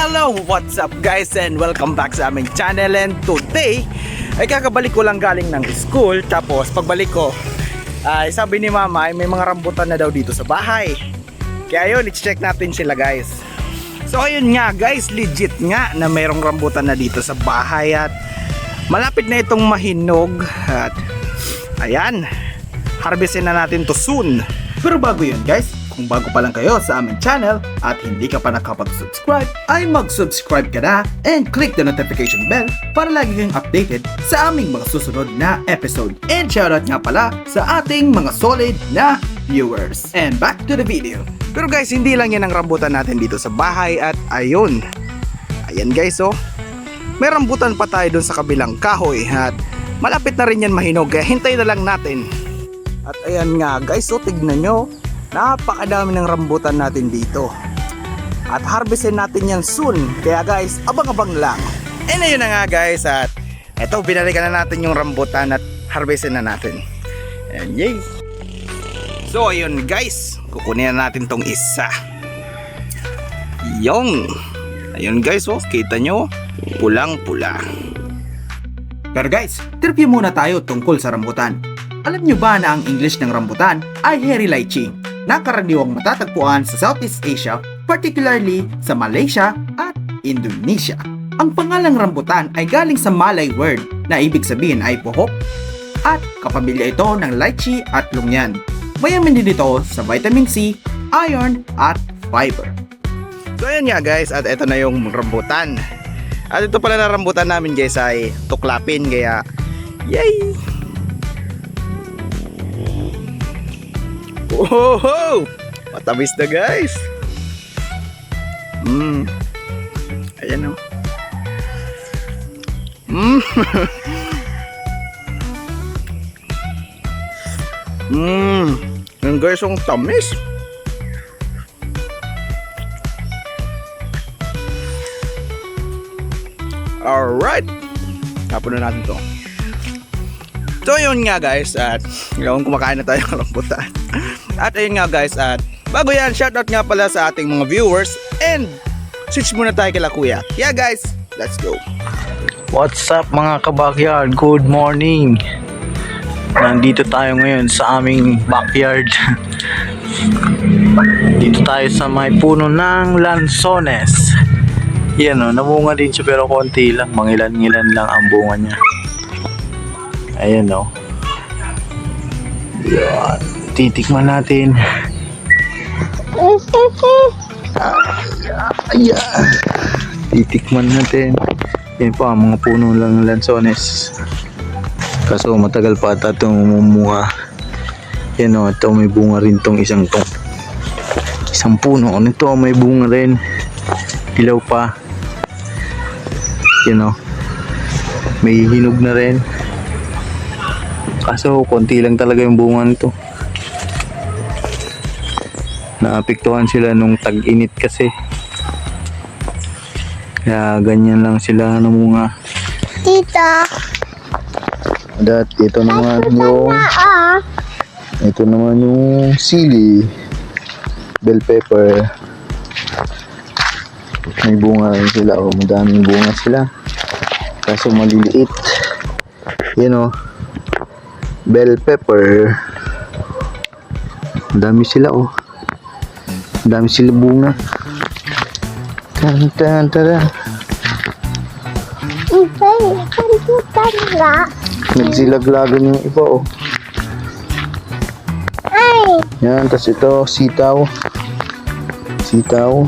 Hello! What's up guys and welcome back sa aming channel. And today ay kakabalik ko lang galing ng school. Tapos pagbalik ko ay sabi ni mama ay may mga rambutan na daw dito sa bahay. Kaya yun i-check natin sila guys. So ayun nga guys legit nga na mayroong rambutan na dito sa bahay at malapit na itong mahinog at ayan harvestin na natin to soon. Pero bago yun guys kung bago pa lang kayo sa aming channel at hindi ka pa nakapag-subscribe, ay mag-subscribe ka na and click the notification bell para lagi kang updated sa aming mga susunod na episode. And shoutout nga pala sa ating mga solid na viewers. And back to the video. Pero guys, hindi lang yan ang rambutan natin dito sa bahay at ayun. Ayan guys oh. May rambutan pa tayo dun sa kabilang kahoy at malapit na rin yan mahinog kaya hintay na lang natin. At ayan nga guys, so tignan nyo, napakadami ng rambutan natin dito. At harvestin natin yan soon, kaya guys, abang-abang lang. And ayun na nga guys, at eto, binalikan na natin yung rambutan at harvestin na natin. And yay! So ayun guys, kukunin na natin tong isa. Yung! Ayun guys, oh, kita nyo, pulang-pula. Pero guys, trivia muna tayo tungkol sa rambutan. Alam nyo ba na ang English ng rambutan ay hairy lychee na karaniwang matatagpuan sa Southeast Asia, particularly sa Malaysia at Indonesia. Ang pangalang rambutan ay galing sa Malay word na ibig sabihin ay pohok at kapamilya ito ng lychee at lungyan. Mayaman din ito sa vitamin C, iron at fiber. So ayan nga guys at ito na yung rambutan. At ito pala na rambutan namin guys ay tuklapin kaya yay! Wow! Matamis na guys. Mm. Ayan o. Mm. mm. Yung guys, ang tamis. Alright. Tapon na natin to. So yun nga guys at ngayon kumakain na tayo ng rambutan. At ayun nga guys at bago yan shoutout nga pala sa ating mga viewers and switch muna tayo kila kuya. Yeah guys, let's go. What's up mga kabakyard? Good morning! Nandito tayo ngayon sa aming backyard. Dito tayo sa may puno ng lansones. Yan o, namunga din siya pero konti lang. Mangilan-ngilan lang ang bunga niya. Ayan o. Yan. Titikman natin. Ayan. Titikman natin. Yan pa, mga puno lang ng lansones. Kaso matagal pa ata itong mumuha. Yan o, ito may bunga rin tong isang tong. Isang puno. Ano ito, may bunga rin. Ilaw pa. Yan o. May hinog na rin. Kaso konti lang talaga yung bunga nito. Naapektuhan sila nung tag-init kasi. Kaya ganyan lang sila namunga. Tita, At ito naman yung ah, ito naman yung sili, bell pepper. May bunga rin sila oh, madaming bunga sila. Kaso maliliit. Yan oh. Bell pepper. Dami sila oh. Dami sila bunga. Tan tan tara. Nagsilaglagan yung iba oh. Ay, Yan, tas ito, sitaw. Sitaw.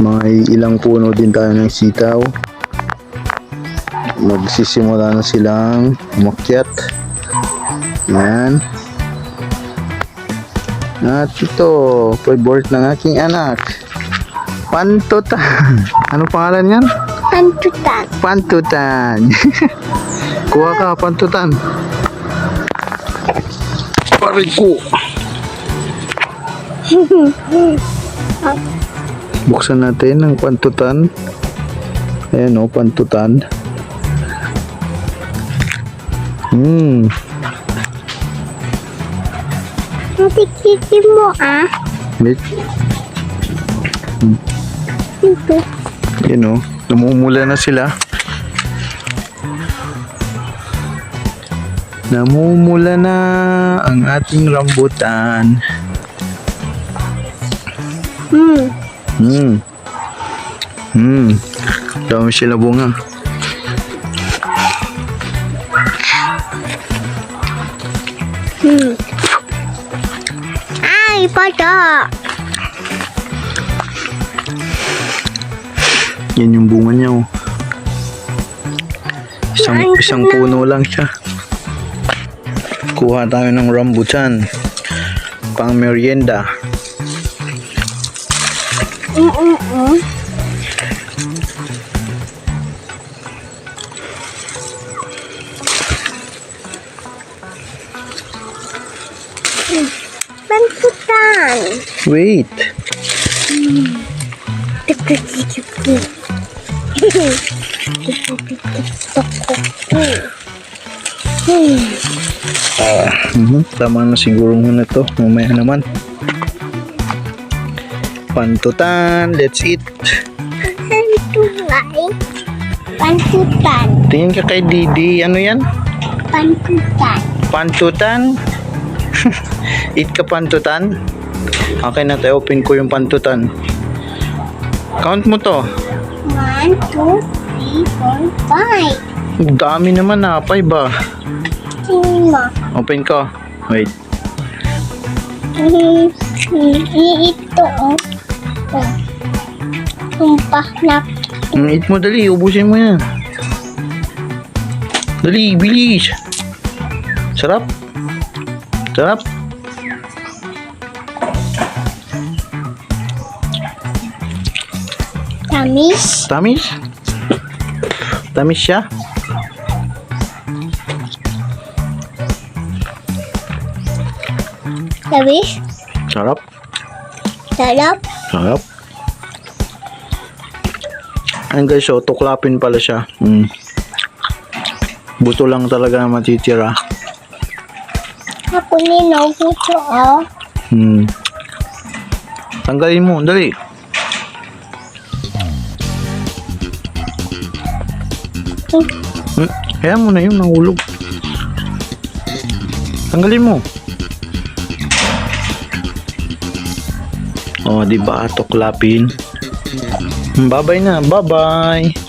Mga ilang puno din tayo ng sitaw. Magsisimula na silang umakyat. Yan. At ito, favorite ng aking anak. Pantutan. Ano pangalan yan? kantutan. Pantutan. Kuha ka, pantutan. Pariku. Buksan natin ang pantutan. Ayan o, pantutan. Hmm. Matikiti mo ah. Wait. Hmm. Dito. Yan o, namumula na sila. Namumula na ang ating rambutan. Hmm. Hmm. Hmm. Dami sila bunga. Hmm. Ay, pada. Yan yung bunga niya oh. Isang, isang puno lang siya. Kuha tayo ng rambutan. Pang merienda. Mm mm mm. Bantutan. Wait. Mhm, Tama na siguro muna to. Mamaya naman. Pantutan. Let's eat. Bantutan. Bantutan. Tingin ka kay Didi. Ano yan? Bantutan. Pantutan? eat ka pantutan? Okay na tayo. Open ko yung pantutan. Count mo to. One, two, three, four, five. Ang dami naman na. Five ba? Tingin mo. Open ko. Wait. Ito. Tumpah na. Eat mo dali. Ubusin mo yan. Dali, bilis. Sarap. Sarap. Tamis. Tamis. Tamis siya. Tamis. Sarap. Sarap. Sarap. Ayun guys, so tuklapin pala siya. Mm. Buto lang talaga na matitira. Ako ninaguto oh. Hmm. Tanggalin mo, dali. Hmm. Kaya mo na yun, nahulog. Tanggalin mo. Oh, di ba? Tuklapin. Hmm, Bye-bye na. Bye-bye.